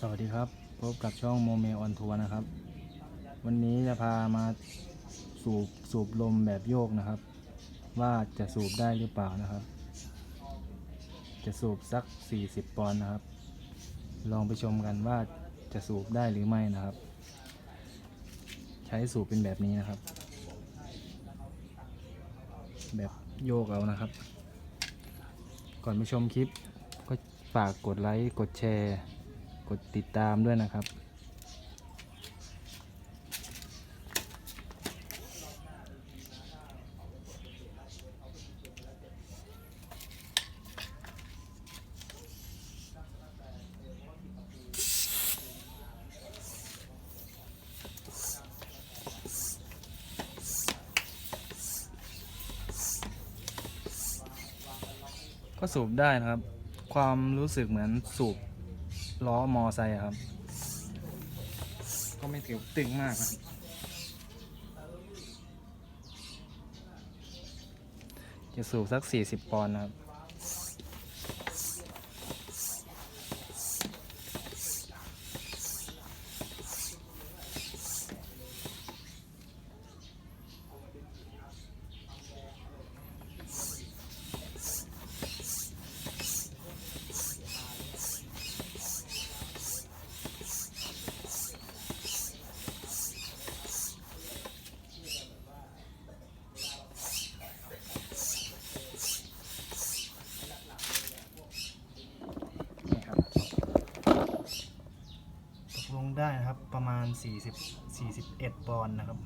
สวัสดีครับพบกับช่องโมเมออนทัวร์นะครับ วันนี้จะพามาสูบสูบลมแบบโยกนะครับ ว่าจะสูบได้หรือเปล่านะครับ จะสูบสัก 40 ปอนด์นะครับ ลองไปชมกันว่าจะสูบได้หรือไม่นะครับ ใช้สูบเป็นแบบนี้นะครับ แบบโยกเอานะครับ ก่อนไปชมคลิปก็ฝากกดไลค์กดแชร์ กดติดตามด้วยนะครับ ก็สูบได้นะครับ ความรู้สึกเหมือนสูบ ล้อมอไซค์ครับ ก็ไม่ถือตึงมากนะจะสูบสัก 40 ปอนด์นะครับ ได้นะครับประมาณ 40 41ปอนด์นะครับ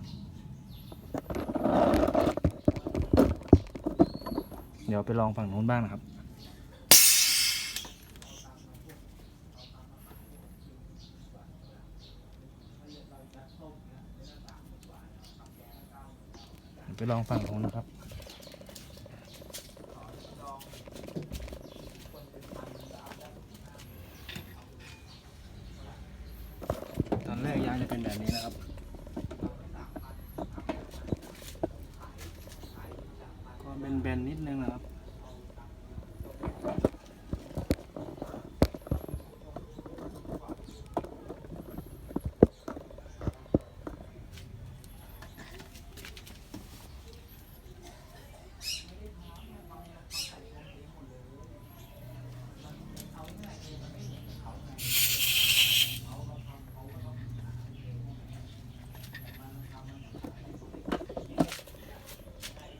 เดี๋ยวไปลองฝั่งนู้นบ้างนะครับไปลองฝั่งนู้นนะครับ ตอนแรกยางจะเป็นแบบนี้นะครับ ก็เป็นแบนๆนิดนึงนะครับ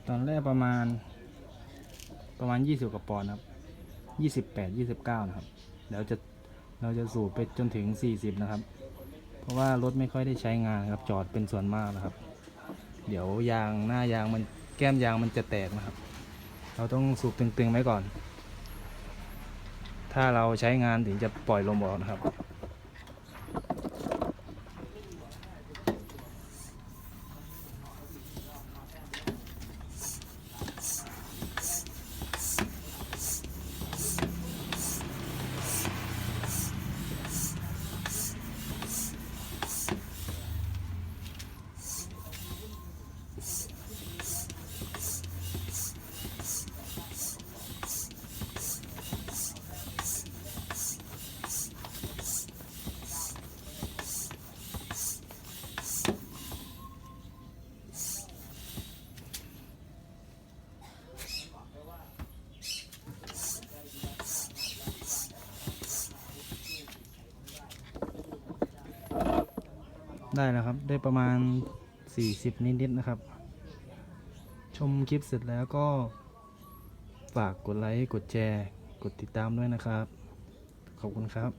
ต อนแรกประมาณ ประมาณ 20กว่าปอนด์ครับ28 29 นะครับเดี๋ยวจะเราจะสูบไปจนถึง 40 นะครับ เพราะว่ารถไม่ค่อยได้ใช้งานครับจอดเป็นส่วนมากนะครับ เดี๋ยวยางหน้ายางมันแก้มยางมันจะแตกนะครับ เราต้องสูบตึงๆไว้ก่อน ถ้าเราใช้งานถึงจะปล่อยลมออกนะครับ ได้แล้วครับ ได้ประมาณ 40 นิดๆนะครับ ชมคลิปเสร็จแล้วก็ ฝากกดไลค์ กดแชร์ กดติดตามด้วยนะครับ ขอบคุณครับ